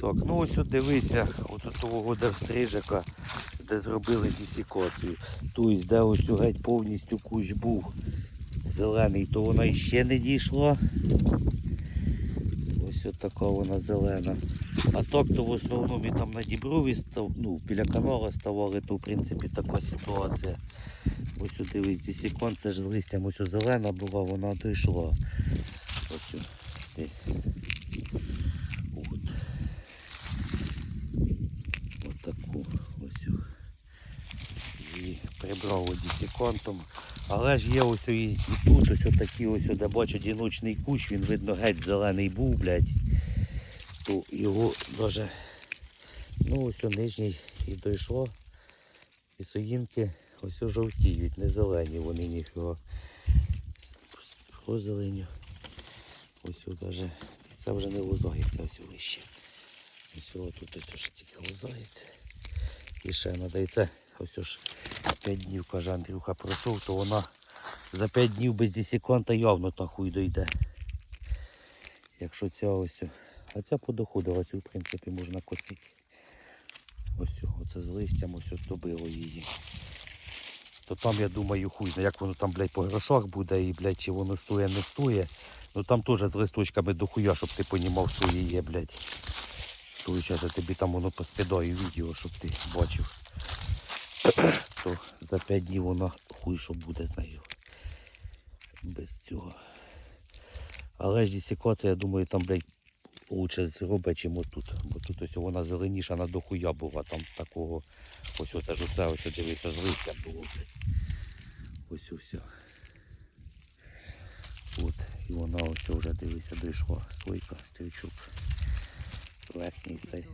Так, ну ось от дивися, от того де стрижака, де зробили дісікацію. Тобто, де ось геть повністю кущ був зелений, то вона іще не дійшла. Ось от така вона зелена. А так то в основному і там на Діброві ну, біля канала ставали, то в принципі така ситуація. Ось от дивись, дісікон, це ж з листям ось зелена була, вона дійшла. Ось. от, ти. От. Ось таку ось. о. І прибрав дісіконтом. Але ж є ось і, і тут ось такі ось, де бачу одиночний кущ, він видно геть зелений був, блядь. То його даже, ну ось о нижній і дійшло. І соїнки ось жовтіють, не зелені вони ніфіга. Про зелені. Ось даже. Це вже не лузається ось вище. Ось тут ось тільки лузається. І ще і ось ж 5 днів, каже Андрюха, пройшов, то вона за 5 днів без десіконта явно та хуй дойде. Якщо ця ось. А ця подоходила, цю в принципі можна косити. Ось оце з листям ось добило її. То там я думаю хуй, як воно там, блядь, по грошах буде і, блядь, чи воно стоє, не стоє. Ну там теж з листочками дохуя, щоб ти понімав, що її є, блядь. То я тобі там воно поскидаю відео, щоб ти бачив. То за 5 днів вона хуй що буде з нею. Без цього. Але ж десікація, я думаю, там, блядь, лучше зробить, чим отут. Бо тут ось вона зеленіша на дохуя була, там такого ось оце ж усе ось дивися, з листя було. Ось усе. От, і вона ось вже дивися, дійшла. Сойка, стрічок. Верхній цей.